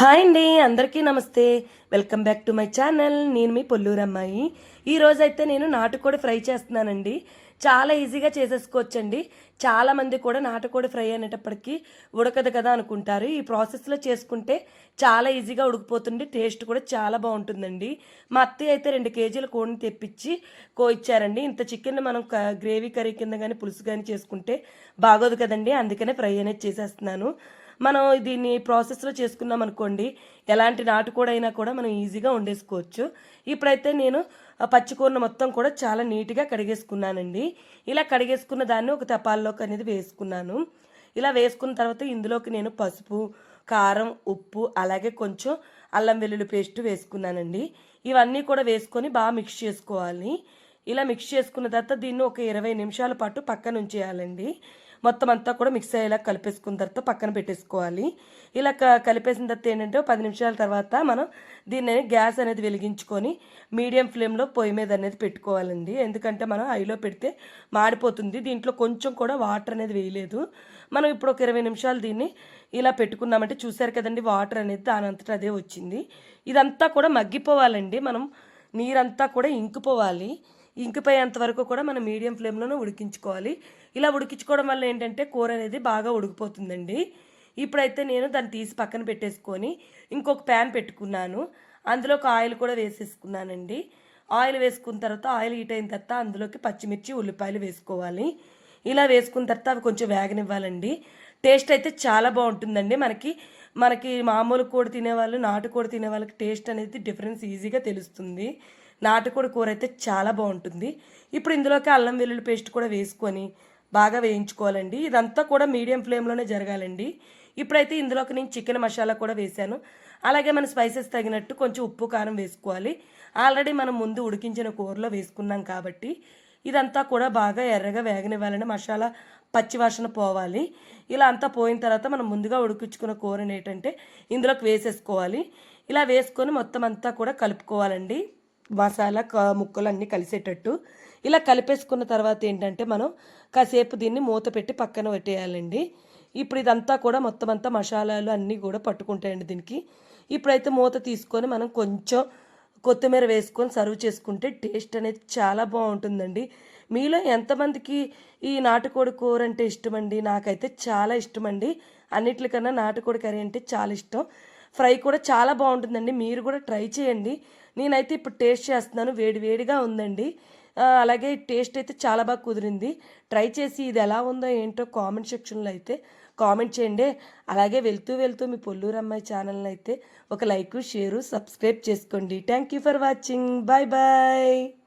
Hi అండి అందరికీ నమస్తే. Welcome back to my channel. నేను మీ పొల్లూరు అమ్మాయి. అయితే నేను నాటుకోడి ఫ్రై చేస్తున్నానండి. చాలా ఈజీగా చేసేసుకోవచ్చండి. చాలామంది కూడా నాటుకోడి ఫ్రై అనేటప్పటికీ ఉడకదు కదా అనుకుంటారు. ఈ ప్రాసెస్లో చేసుకుంటే చాలా ఈజీగా ఉడికిపోతుంది. టేస్ట్ కూడా చాలా బాగుంటుందండి. మా అత్తయ్య అయితే రెండు కేజీల కోడిని తెప్పించి కోయిచ్చారండి. ఇంత చికెన్ మనం క- గ్రేవీ కర్రీ కింద కానీ పులుసు కానీ చేసుకుంటే బాగోదు కదండి. అందుకనే ఫ్రై అనేది చేసేస్తున్నాను. మనం దీన్ని ప్రాసెస్లో చేసుకున్నాం అనుకోండి ఎలాంటి నాటుకోడైనా కూడా మనం ఈజీగా వండేసుకోవచ్చు. ఇప్పుడైతే నేను పచ్చికూరను మొత్తం కూడా చాలా నీట్గా కడిగేసుకున్నానండి. ఇలా కడిగేసుకున్న దాన్ని ఒక తపాల్లోకి అనేది వేసుకున్నాను. ఇలా వేసుకున్న తర్వాత ఇందులోకి నేను పసుపు కారం ఉప్పు అలాగే కొంచెం అల్లం వెల్లుల్లి పేస్ట్ వేసుకున్నానండి. ఇవన్నీ కూడా వేసుకొని బాగా మిక్స్ చేసుకోవాలి. ఇలా మిక్స్ చేసుకున్న తర్వాత దీన్ని ఒక ఇరవై నిమిషాల పాటు పక్కన ఉంచేయాలండి మొత్తం అంతా కూడా మిక్స్ అయ్యేలా కలిపేసుకున్న తర్వాత పక్కన పెట్టేసుకోవాలి. ఇలా క కలిపేసిన తర్వాత ఏంటంటే పది నిమిషాల తర్వాత మనం దీన్ని గ్యాస్ అనేది వెలిగించుకొని మీడియం ఫ్లేమ్లో పొయ్యి మీద అనేది పెట్టుకోవాలండి. ఎందుకంటే మనం ఐలో పెడితే మాడిపోతుంది. దీంట్లో కొంచెం కూడా వాటర్ అనేది వేయలేదు. మనం ఇప్పుడు ఒక ఇరవై నిమిషాలు దీన్ని ఇలా పెట్టుకున్నామంటే చూసారు కదండి వాటర్ అనేది దాని అంతటా అదే వచ్చింది. ఇదంతా కూడా మగ్గిపోవాలండి. మనం నీరంతా కూడా ఇంకిపోవాలి. ఇంకిపోయేంత వరకు కూడా మనం మీడియం ఫ్లేమ్లోనే ఉడికించుకోవాలి. ఇలా ఉడికించుకోవడం వల్ల ఏంటంటే కూర అనేది బాగా ఉడికిపోతుందండి. ఇప్పుడైతే నేను దాన్ని తీసి పక్కన పెట్టేసుకొని ఇంకొక ప్యాన్ పెట్టుకున్నాను. అందులో ఒక ఆయిల్ కూడా వేసేసుకున్నానండి. ఆయిల్ వేసుకున్న తర్వాత ఆయిల్ హీట్ అయిన తర్వాత అందులోకి పచ్చిమిర్చి ఉల్లిపాయలు వేసుకోవాలి. ఇలా వేసుకున్న తర్వాత అవి కొంచెం వేగనివ్వాలండి. టేస్ట్ అయితే చాలా బాగుంటుందండి. మనకి మనకి మామూలు కూడా తినేవాళ్ళు నాటుకోడి తినే వాళ్ళకి టేస్ట్ అనేది డిఫరెన్స్ ఈజీగా తెలుస్తుంది. నాటుకోడి కూర అయితే చాలా బాగుంటుంది. ఇప్పుడు ఇందులోకి అల్లం వెల్లుల్లి పేస్ట్ కూడా వేసుకొని బాగా వేయించుకోవాలండి. ఇదంతా కూడా మీడియం ఫ్లేమ్లోనే జరగాలండి. ఇప్పుడైతే ఇందులోకి నేను చికెన్ మసాలా కూడా వేశాను. అలాగే మన స్పైసెస్ తగినట్టు కొంచెం ఉప్పు కారం వేసుకోవాలి. ఆల్రెడీ మనం ముందు ఉడికించిన కూరలో వేసుకున్నాం కాబట్టి ఇదంతా కూడా బాగా ఎర్రగా వేగనివ్వాలని మసాలా పచ్చివాసన పోవాలి. ఇలా అంతా పోయిన తర్వాత మనం ముందుగా ఉడికించుకున్న కూరని ఏంటంటే ఇందులోకి వేసేసుకోవాలి. ఇలా వేసుకొని మొత్తం అంతా కూడా కలుపుకోవాలండి. మసాలా ముక్కలు అన్నీ కలిసేటట్టు. ఇలా కలిపేసుకున్న తర్వాత ఏంటంటే మనం కాసేపు దీన్ని మూత పెట్టి పక్కన పెట్టేయాలండి. ఇప్పుడు ఇదంతా కూడా మొత్తం అంతా మసాలాలు అన్నీ కూడా పట్టుకుంటాయండి దీనికి. ఇప్పుడైతే మూత తీసుకొని మనం కొంచెం కొత్తిమీర వేసుకొని సర్వ్ చేసుకుంటే టేస్ట్ అనేది చాలా బాగుంటుందండి. మీలో ఎంతమందికి ఈ నాటుకోడి కూర అంటే ఇష్టమండి? నాకైతే చాలా ఇష్టమండి. అన్నిటికన్నా నాటుకోడి కర్రీ అంటే చాలా ఇష్టం. ఫ్రై కూడా చాలా బాగుంటుందండి. మీరు కూడా ట్రై చేయండి. నేనైతే ఇప్పుడు టేస్ట్ చేస్తున్నాను. వేడి వేడిగా ఉందండి. అలాగే టేస్ట్ అయితే చాలా బాగా కుదిరింది. ట్రై చేసి ఇది ఎలా ఉందో ఏంటో కామెంట్ సెక్షన్లో అయితే కామెంట్ చేయండి. అలాగే వెళ్తూ వెళ్తూ మీ పొల్లూరు అమ్మాయి ఛానల్ని అయితే ఒక లైక్ షేరు సబ్స్క్రైబ్ చేసుకోండి. Thank you for watching. Bye bye.